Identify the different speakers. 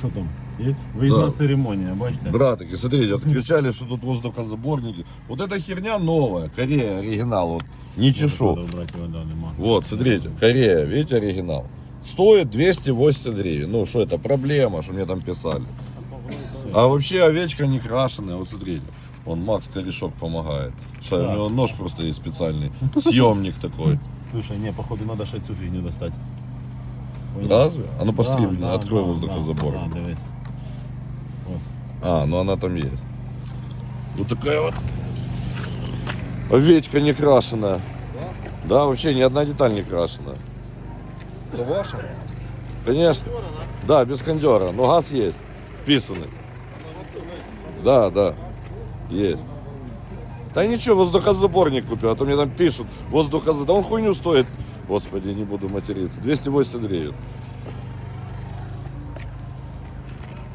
Speaker 1: Що там? Є? Виїзна
Speaker 2: Да.
Speaker 1: церемонія, бачите?
Speaker 2: Братики, смотрите, вот кричали, что тут воздухозаборники. Вот эта херня новая, Корея, оригинал, вот, не чешу.
Speaker 1: Треба брати його, да, нема.
Speaker 2: Вот, смотрите, Корея, видите, оригинал. Стоит 280 гривен. Ну, что это, проблема, что мне там писали. А вообще овечка не крашеная, вот смотрите. Он Макс Корешок помогает. Что, у
Speaker 1: Так.
Speaker 2: него нож просто есть специальный, съемник такой.
Speaker 1: Слушай, не, походу, надо ще цю фігню достати.
Speaker 2: Разве? А ну посмотри,
Speaker 1: Да, да,
Speaker 2: открой
Speaker 1: да,
Speaker 2: воздухозабор.
Speaker 1: Да, дивись.
Speaker 2: А, ну она там есть. Вот такая вот овечка не крашеная. Да, вообще ни одна деталь не крашеная.
Speaker 3: Це ваша?
Speaker 2: Конечно. Да, без кондера. Но газ есть. Вписанный. Да, да. Есть. Да ничего, воздухозаборник купил, а то мне там пишут, воздухозаборник, да он хуйню стоит, господи, не буду материться, 280 гривен.